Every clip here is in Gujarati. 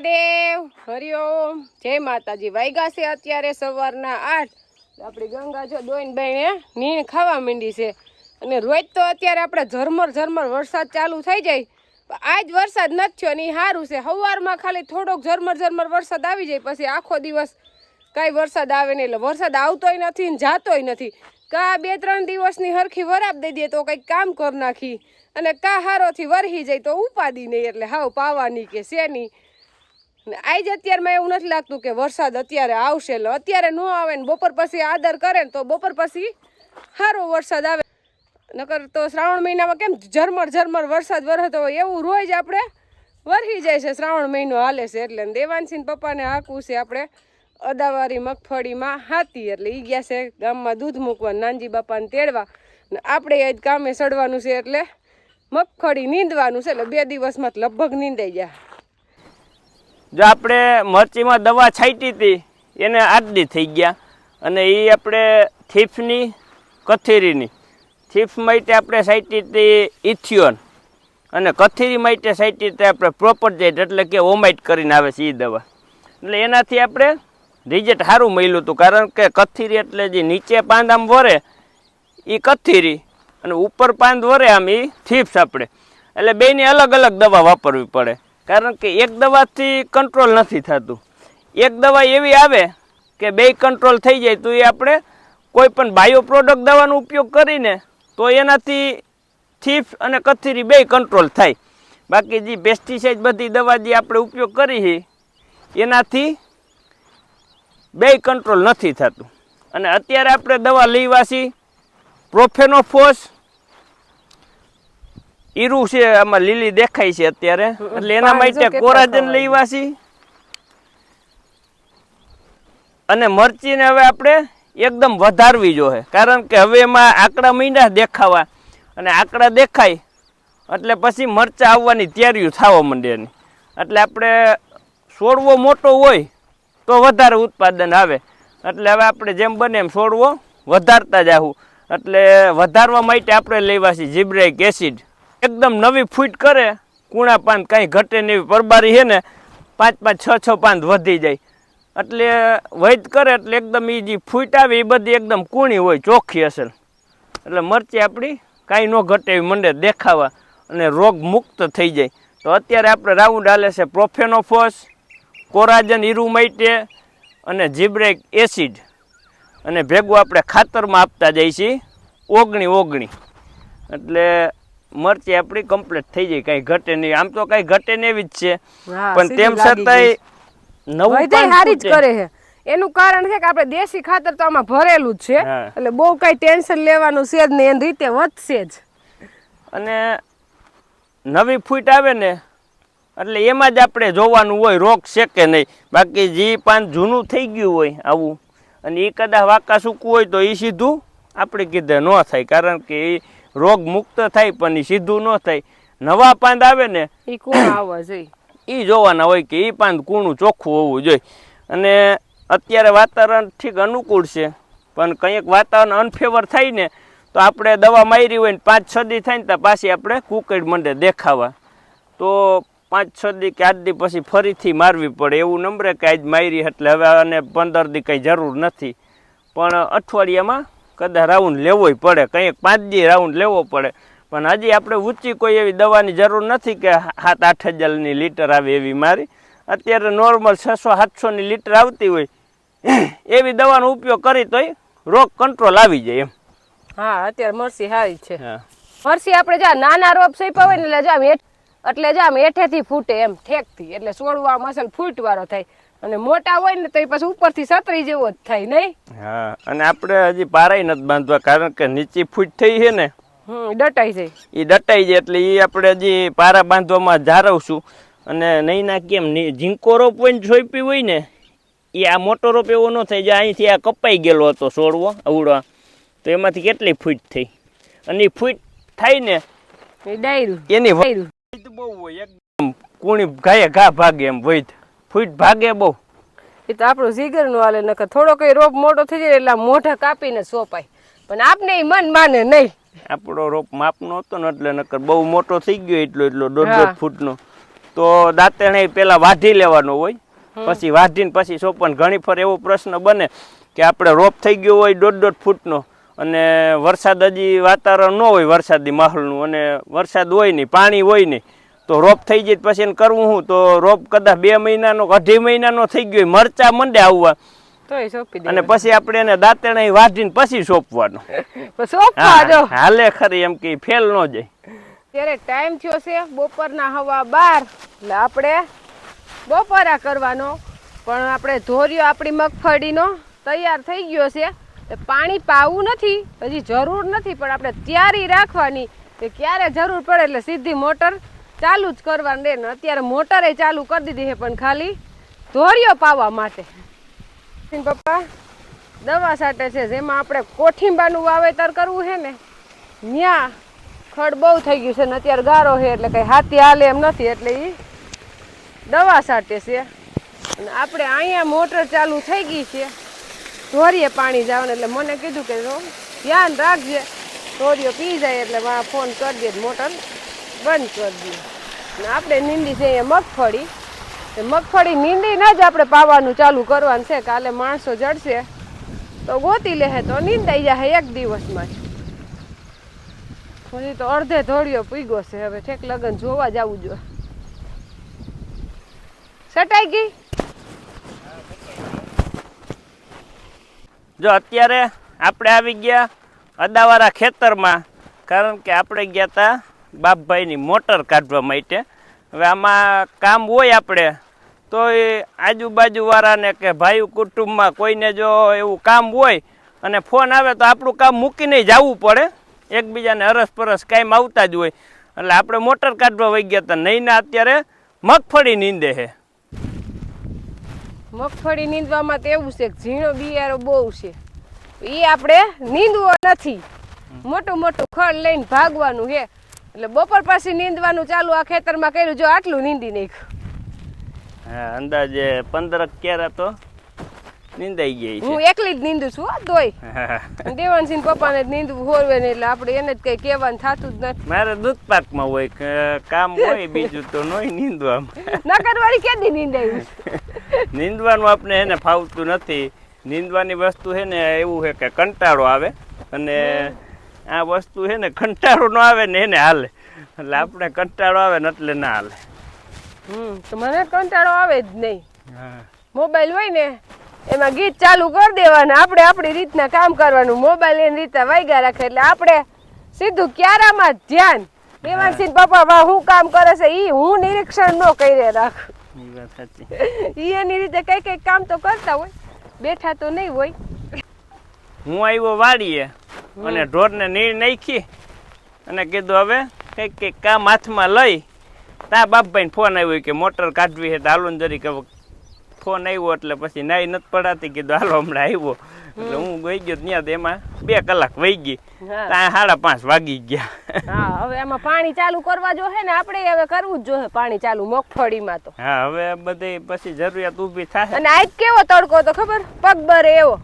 મહાદેવ હરિઓમ જય માતાજી. વાગ્યા છે અત્યારે સવારના આઠ. આપણી ગંગા જો દોઈન બહેને નીણ ખાવા માંડી છે. અને રોજ તો અત્યારે આપણે ઝરમર ઝરમર વરસાદ ચાલુ થઈ જાય. આજ વરસાદ નથી થયો ને સારું છે. સવારમાં ખાલી થોડોક ઝરમર ઝરમર વરસાદ આવી જાય, પછી આખો દિવસ કાંઈ વરસાદ આવે નહીં. એટલે વરસાદ આવતોય નથી ને જાતોય નથી. કા બે ત્રણ દિવસની હરખી વરાપ દઈ દે તો કંઈક કામ કરી નાખી. અને કા હારોથી વરહી જાય તો ઉપાદી નહીં. એટલે હાવ પાવાની કે શેની આજ અત્યારમાં એવું નથી લાગતું કે વરસાદ અત્યારે આવશે એટલે અત્યારે ન આવે ને બપોર પછી આદર કરે ને તો બપોર પછી સારો વરસાદ આવે. નકર તો શ્રાવણ મહિનામાં કેમ ઝરમર ઝરમર વરસાદ વરસતો હોય એવું રોજ આપણે વરસી જાય છે શ્રાવણ મહિનો હાલે છે એટલે દેવાનસિંહ પપ્પાને હાકવું છે આપણે અદાવારી મગફળીમાં હાથી એટલે ઈ ગયા છે ગામમાં દૂધ મૂકવા, નાનજી બાપાને તેડવા. ને આપણે એ જ કામે સડવાનું છે એટલે મગફળી નીંદવાનું છે એટલે બે દિવસમાં લગભગ નીંદાઈ જાય જો આપણે મરચીમાં દવા છાંટી હતી, એને આદડી થઈ ગયા. અને એ આપણે થીફની કથેરીની, થીફ માટે આપણે છાંટી હતી ઇથિયોન. અને કથેરી માટે છાંટી હતી આપણે પ્રોપર જેટ એટલે કે ઓમાઇટ કરીને આવે છે એ દવા. એટલે એનાથી આપણે રિઝલ્ટ સારું મળ્યું હતું, કારણ કે કથીરી એટલે જે નીચે પાંદ આમ વરે એ કથેરી. અને ઉપર પાંદ વરે આમ એ થીપ્સ આપણે. એટલે બેની અલગ અલગ દવા વાપરવી પડે. કારણ કે એક દવાથી કંટ્રોલ નથી થતું. એક દવા એવી આવે કે બે કંટ્રોલ થઈ જાય તો એ આપણે કોઈ પણ બાયો પ્રોડક્ટ દવાનો ઉપયોગ કરીને તો એનાથી થીફ અને કથેરી બે કંટ્રોલ થાય. બાકી જે પેસ્ટિસાઇડ બધી દવા જે આપણે ઉપયોગ કરી એનાથી બે કંટ્રોલ નથી થતું. અને અત્યારે આપણે દવા લેવાસી પ્રોફેનોફોસ ઈરું છે આમાં લીલી દેખાય છે અત્યારે. એટલે એના માટે કોરાજન? લેવાસી અને મરચીને હવે આપણે એકદમ વધારવી જોઈએ. કારણ કે હવે એમાં આંકડા મીંડા દેખાવા. અને આંકડા દેખાય એટલે પછી મરચાં આવવાની તૈયારીઓ થવા માંડે એની. એટલે આપણે છોડવો મોટો હોય તો વધારે ઉત્પાદન આવે. એટલે હવે આપણે જેમ બને એમ છોડવો વધારતા જાવું એટલે વધારવા માટે આપણે લેવા છીએ જીબ્રેક એસિડ. એકદમ નવી ફૂટ કરે, કૂણા પાન કાંઈ ઘટે નહીં પરબારી છે ને, પાંચ પાંચ છ છ પાંદ વધી જાય. એટલે વૈદ કરે એટલે એકદમ એ જે ફૂટ આવે એ બધી એકદમ કૂણી હોય, ચોખ્ખી અસલ. એટલે મરચી આપણી કાંઈ ન ઘટે એવી મંડે દેખાવા અને રોગ મુક્ત થઈ જાય. તો અત્યારે આપણે રાઉન્ડ હાલે છે પ્રોફેનોફોસ, કોરાજન ઇરુમાઇટે અને જીબ્રેક એસિડ. અને ભેગું આપણે ખાતરમાં આપતા જઈએ છીએ ઓગણી ઓગણી. એટલે મરચી આપણી કમ્પ્લીટ થઈ જાય કઈ ઘટે નહીં. આમ તો કઈ ઘટે ને એવી જ છે. પણ તેમ છતાંય નવું હારી જ કરે છે. એનું કારણ છે કે આપણે દેશી ખાતર તો આમાં ભરેલું જ છે એટલે બહુ કઈ ટેન્શન લેવાનું છે જ નહીં એની રીતે વધશે જ. અને નવી ફૂટ આવે ને એટલે એમાં જ આપણે જોવાનું હોય રોગ છે કે નહીં. બાકી જે પાન જૂનું થઈ ગયું હોય આવું અને એ કદાચ વાંકા સૂકવું હોય તો એ સીધું આપણે કીધે ન થાય કારણ કે એ રોગ મુક્ત થાય પણ એ સીધું ન થાય. નવા પાંદ આવે ને એ કોણ આવવા જોઈએ એ જોવાના હોય કે એ પાંદ કૂણું ચોખ્ખું હોવું જોઈએ. અને અત્યારે વાતાવરણ ઠીક અનુકૂળ છે પણ કંઈક વાતાવરણ અનફેવર થાય ને તો આપણે દવા મારી હોય ને પાંચ છ દી થાય ને તો પાછી આપણે કુકડ મંડે દેખાવા. તો પાંચ છ દી કે આજ દી પછી ફરીથી મારવી પડે. એવું નંબરે કે આજ મારી એટલે હવે અને પંદર દી કંઈ જરૂર નથી. પણ અઠવાડિયામાં કદાચ રાઉન્ડ લેવોય પડે કંઈક પાંચ દી રાઉન્ડ લેવો પડે. પણ હજી આપણે ઊંચી કોઈ એવી દવાની જરૂર નથી કે સાત આઠ હજારની લીટર આવે એવી મારી. અત્યારે નોર્મલ છસો સાતસોની લીટર આવતી હોય એવી દવાનો ઉપયોગ કરી તોય રોગ કંટ્રોલ આવી જાય એમ. હા અત્યારે મરસી હારી છે. મરસી આપણે જા નાના રોપ સઈપા હોય ને એટલે હેઠ એટલે જામ હેઠેથી ફૂટે એમ ઠેકથી એટલે સોળવા મસલ ફૂટવાળો થાય. અને મોટા હોય ને તો એ પછી ઉપરથી સતરી જેવો જ થાય નહીં? હા અને આપણે હજી પારાય નથી બાંધવા કારણ કે નીચી ફૂટ થઈ છે ને ડટાઈ જાય. એ દટાઈ જાય એટલે એ આપણે હજી પારા બાંધવામાં જાળવશું. અને નહીં ના કેમ ઝીંકો રોપ હોય ને સોંપી હોય ને એ આ મોટો રોપ એવો ન થાય જે અહીંથી આ કપાઈ ગયેલો હતો છોડવો અવડો તો એમાંથી કેટલી ફૂટ થઈ? અને એ ફૂટ થાય ને એની બહુ હોય એકદમ કુણી ઘાયે ઘા ભાગે એમ વૈધ. ફૂટ ભાગે બહુ. એ તો આપણું જીગરનું હાલે નકર થોડો કઈ રોપ મોટો થઈ જાય એટલે મોઢા કાપીને સોપાય. પણ આપને એ મન માને નહીં. આપણો રોપ માપનો હતો ને એટલે નકર બહુ મોટો થઈ ગયો એટલો એટલો દોઢ. દોઢ ફૂટનો. તો દાંતણે પેલા વાઢી લેવાનો હોય. પછી વાઢીને પછી સોપન ઘણી ફર એવો પ્રશ્ન બને કે આપણે રોપ થઈ ગયો હોય દોઢ દોઢ ફૂટનો અને વરસાદ હજી વાતાવરણ ન હોય વરસાદી માહોલનું અને વરસાદ હોય નહીં પાણી હોય નહીં. તો રોપ થઈ જાય પછી એને કરવું હું તો રોપ કદાચ બે મહિનાનો અઢી મહિનાનો થઈ ગયો મરચા મંડે આવવા. અને પછી આપણે એને દાંતેણે વાઢીને પછી સોંપવાનો. હાલે ખરી એમ કે ફેલ ન જાય. ત્યારે ટાઈમ થયો છે બપોરના હવા બાર. એટલે આપણે બપોરા કરવાનો. પણ આપણે ધોર્યો આપણી મગફળીનો તૈયાર થઈ ગયો છે. પાણી પાવું નથી હજી જરૂર નથી પણ આપણે તૈયારી રાખવાની કે ક્યારે જરૂર પડે એટલે સીધી મોટર ચાલુ જ કરવાનું રહે ને અત્યારે મોટરે ચાલુ કરી દીધી છે પણ ખાલી ધોર્યો પાવા માટે. પપ્પા, દવા સાટે છે. જેમાં આપણે કોઠીંબાનું વાવેતર કરવું છે ને ત્યાં ખડ બહુ થઈ ગયું છે ને અત્યારે ગારો છે એટલે કંઈ હાથી હાલે એમ નથી. એટલે એ દવા સાટે છે. અને આપણે અહીંયા મોટર ચાલુ થઈ ગઈ છે. ધોરીએ પાણી જવાનું. એટલે મને કીધું કે ધ્યાન રાખજે. ધોરીઓ પી જાય એટલે મારા ફોન કરી દે મોટર બંધ કરી દઈએ આપણે નીંદી છે એ મગફળી. મગફળી નીંદીને જ આપણે પાવાનું ચાલુ કરવાનું છે. કાલે માણસો જડશે. તો ગોતી લે તો નીંદાઈ જાય એક દિવસમાં જ. પછી તો અડધે ધોળિયો પીગો છે. હવે ઠેક લગન જોવા જવું જોઈએ. સટાઈ ગઈ? જો અત્યારે આપણે આવી ગયા અદાવાળા ખેતરમાં. કારણ કે આપણે ગયા હતા બાપભાઈની મોટર કાઢવા માટે. હવે આમાં કામ હોય આપણે તો એ આજુબાજુવાળાને કે ભાઈ કુટુંબમાં કોઈને જો એવું કામ હોય અને ફોન આવે તો આપણું કામ મૂકીને જવું પડે. એકબીજાને અરસ પરસ કાયમ આવતા જ હોય. એટલે આપણે મોટર કાઢવા વહી ગયા હતા નહીંના અત્યારે મગફળી નીંદે છે મગફળી નીંદવામાં તો એવું છે કે ઝીણો બિયારો બહુ છે. એ આપણે નીંદવો નથી. મોટું મોટું ખડ લઈને ભાગવાનું છે. એટલે બપોર પછી નીંદવાનું ચાલુ આ ખેતરમાં કર્યું જો આટલું નીંદી નાખ્યું. હા અંદાજે પંદર કેરા તો નીંદાઈ ગઈ હું એકલી જ નીંદું છું તોય. દેવાનસિંહ પપ્પાને જ નીંદવું હોરવે ને એટલે આપણે એને જ કઈ કહેવાનું થતું જ નથી. મારે દૂધ પાકમાં હોય કે કામ હોય બીજું તો નોય નીંદવામાં. નકરવાળી કેદી નીંદાયું? નીંદવાનું આપણે એને ફાવતું નથી. નીંદવાની વસ્તુ છે ને એવું છે કે કંટાળો આવે અને આ વસ્તુ છે ને કંટાળો ન આવે ને એને હાલે. એટલે આપણે કંટાળો આવે ને એટલે ના હાલે. હમ તો મને કંટાળો આવે જ નહીં. મોબાઈલ હોય ને એમાં ગીત ચાલુ કરી દેવાના. આપણે આપણી રીતના કામ કરવાનું. મોબાઈલ એની રીતે વાગ્યા રાખે. એટલે આપણે સીધું ક્યારામાં ધ્યાન. દેવાનસિંહ પપ્પા વાહ હું કામ કરે છે? ઈ હું નિરીક્ષણ ન કરી રાખું. એ ઈ એની રીતે કઈ કઈ કામ તો કરતા હોય. બેઠા તો નહીં હોય. હું આવ્યો વાડીએ. અને ઢોરને નીર નાખી અને કીધું હવે કંઈક કંઈક કામ હાથમાં લઈ. તા બાપભાઈને ફોન આવ્યો કે મોટર કાઢવી છે તો હાલો ને જરીક હવે ફોન આવ્યો એટલે પછી નાઈ નથી પડાતી કીધું હાલો હમણાં આવ્યો. એટલે હું ગઈ ગયો ત્યાં તો એમાં બે કલાક વહી ગઈ. ત્યાં સાડા પાંચ વાગી ગયા. હા હવે એમાં પાણી ચાલુ કરવા જો ને આપણે હવે કરવું જ જોઈએ પાણી ચાલુ મગફળીમાં તો. હા હવે બધી પછી જરૂરિયાત ઊભી થાય અને આજ કેવો તડકો તો ખબર? પગબરે એવો.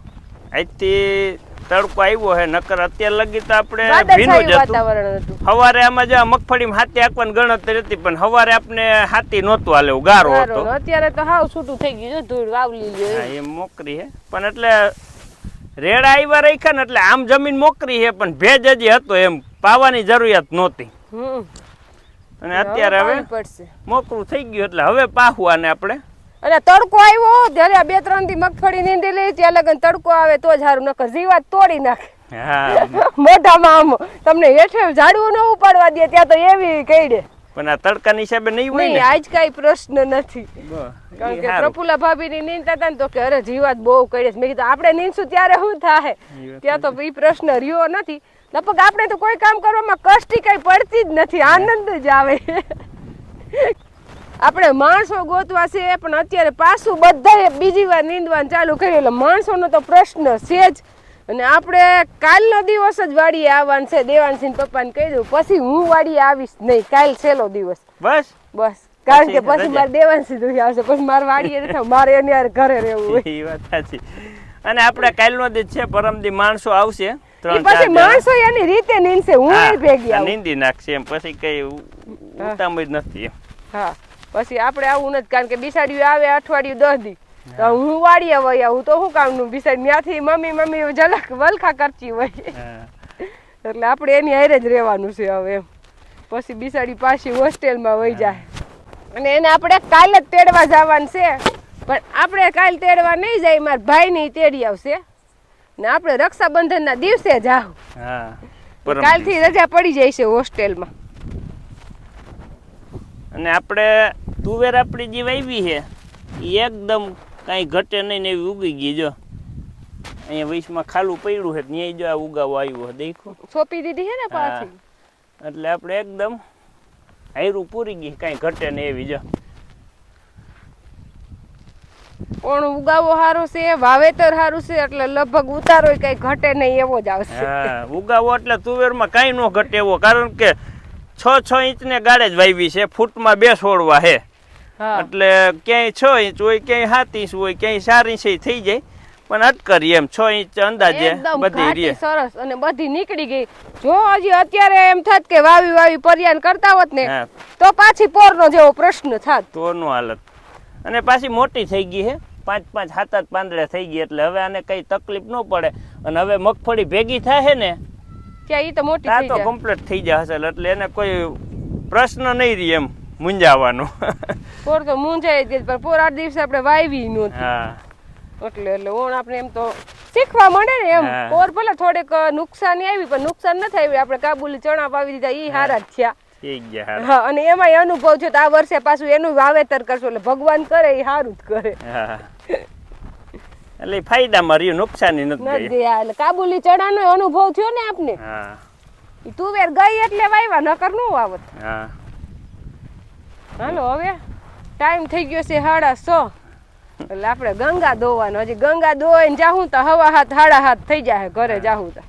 આજથી તડકો આવ્યો હે નકર અત્યારે લગી તો આપણે ભીનું જ હતું. સવારે આમાં જો મગફળી હાથી આંકવાની ગણતરી હતી પણ સવારે આપણે હાથી નહોતું હાલે એવું ગારો હતો. અત્યારે તો હાવ છૂટું થઈ ગયું ધૂળ વાવલી લ્યો એ મોકરી હે. પણ એટલે રેડા આવ્યા રાખ્યા ને એટલે આમ જમીન મોકરી હે પણ ભેજ હજી હતો એમ પાવાની જરૂરિયાત નહોતી. અને અત્યારે હવે મોકરું થઈ ગયું એટલે હવે પાહું આને આપણે અને તડકો આવ્યો ત્યારે બે ત્રણથી મગફળી નીંદી લઈ ત્યાં લગન તડકો આવે તો જ સારું નકર જીવાત તોડી નાખે. મોઢામાં આમ તમને હેઠે ઝાડવું ન ઉપાડવા દે ત્યાં તો એવી કઈડે. પણ આ તડકાની હિસાબે નહીં હોય ને? આજ કઈ પ્રશ્ન નથી. કારણ કે પ્રફુલા ભાભી ની નીંદતા હતા ને તો કે અરે જીવાત બહુ કરે છે. મેં કીધું આપણે નીંદશું ત્યારે શું થાય? ત્યાં તો એ પ્રશ્ન રહ્યો નથી. લગભગ આપણે તો કોઈ કામ કરવામાં કષ્ટી કઈ પડતી જ નથી. આનંદ જ આવે. આપણે માણસો ગોતવા છે પણ અત્યારે પાછું બધાએ બીજી વાર નીંદવાનું ચાલુ કર્યું. એટલે માણસોનો તો પ્રશ્ન છે જ. અને આપણે કાલનો દિવસ જ વાડીએ આવવાનું છે. દેવાનસિંહ પપ્પાને કહી દઉં પછી હું વાડીએ આવીશ નહીં કાલ છેલ્લો દિવસ. બસ? બસ. કારણ કે પછી મારે દેવાનસિંહ દુખી આવશે પછી મારે વાડીએ નથી મારે એની યાર ઘરે રહેવું હોય. એ વાત સાચી. અને આપણે કાલનો દિવસ છે પરમદી માણસો આવશે. પછી માણસો એની રીતે નીંદશે હું ભેગી નીંદી નાખશે એમ. પછી કઈ ઉતામ જ નથી એમ. હા. પછી આપણે આવું નથી કારણ કે બિસાડ્યું આવે અઠવાડિયું દસ દી. તો હું. વાડીએ વહી આવું તો શું કામનું બિસાડ? ત્યાંથી મમ્મી મમ્મી ઝલક વલખા કરતી હોય. એટલે આપણે એની હારે જ રહેવાનું છે હવે એમ. પછી બિસાડી પાછી હોસ્ટેલમાં વહી જાય. અને એને આપણે કાલે જ તેડવા જવાનું છે. પણ આપણે કાલ તેડવા નહીં જાય મારા ભાઈને તેડી આવશે. ને આપણે રક્ષાબંધનના દિવસે જાવ કાલથી રજા પડી જાય છે હોસ્ટેલમાં. અને આપણે તુવેર આપણી જે વાવી છે. એ એકદમ કાંઈ ઘટે નહીં ને એવી ઉગી ગઈ જો. અહીંયા વીસમાં ખાલું પડ્યું છે ત્યાં જો આ ઉગાવો આવ્યો દેખો. સોંપી દીધી છે ને પાછી? એટલે આપણે એકદમ હાયરું પૂરી ગઈ કાંઈ ઘટે નહીં એવી જો. પણ ઉગાવો સારો છે વાવેતર સારું છે એટલે લગભગ ઉતારો કઈ ઘટે નહીં એવો જ આવશે. ઉગાવો એટલે તુવેરમાં કઈ ન ઘટે એવો કારણ કે છ છ ઇંચને ગાળે જ વાવી છે. ફૂટમાં બે છોડવા છે એટલે ક્યાંય છ ઇંચ હોય ક્યાંય સાત ઇંચ હોય ક્યાંય ચાર ઇંચ થઈ જાય. પણ અટકરી એમ છ ઇંચ અંદાજે બધી રે સરસ અને બધી નીકળી ગઈ. જો હજી અત્યારે એમ થાત કે વાવી વાવી પર્યાન કરતા હોત ને તો પાછી પોરનો જેવો પ્રશ્ન થાત. તો નો હાલત. અને પાછી મોટી થઈ ગઈ હે. પાંચ પાંચ સાત આઠ પાંદડે થઈ ગઈ. એટલે હવે આને કઈ તકલીફ ન પડે. અને હવે મગફળી ભેગી થાય ને ત્યાં એ તો મોટી થઈ થઈ તો જાય. કમ્પ્લીટ થઈ જશે એટલે એને કોઈ પ્રશ્ન નહીં રહી એમ મુંજાવાનો પોર તો મુંજાઈ જ પણ પોર આઠ દિવસે આપણે વાવી નહોતી. હા. એટલે એટલે ઓણ આપણે એમ તો શીખવા મળે ને એમ. પોર ભલે થોડીક નુકસાની આવી પણ નુકસાન ન થાય આપણે કાબુલી ચણા વાવી દીધા ઈ હારા જ થયા. હા અને એમાંય અનુભવ છે તો આ વર્ષે પાછું એનું વાવેતર કરશું એટલે ભગવાન કરે એ સારું જ કરે. હા. એટલે ફાયદામાં રહ્યું નુકસાની નથી ગઈ એટલે કાબુલી ચણાનો અનુભવ થયો ને આપને? હા. તુવેર ગઈ એટલે વાયવા નકર નો વાવત હા. હાલો હવે ટાઈમ થઈ ગયો છે સાડા સો. એટલે આપણે ગંગા દોવાનો. હજી ગંગા દોઈને જાહું તો હવા હાથ સાડા હાથ થઈ જાય ઘરે જાહું તો.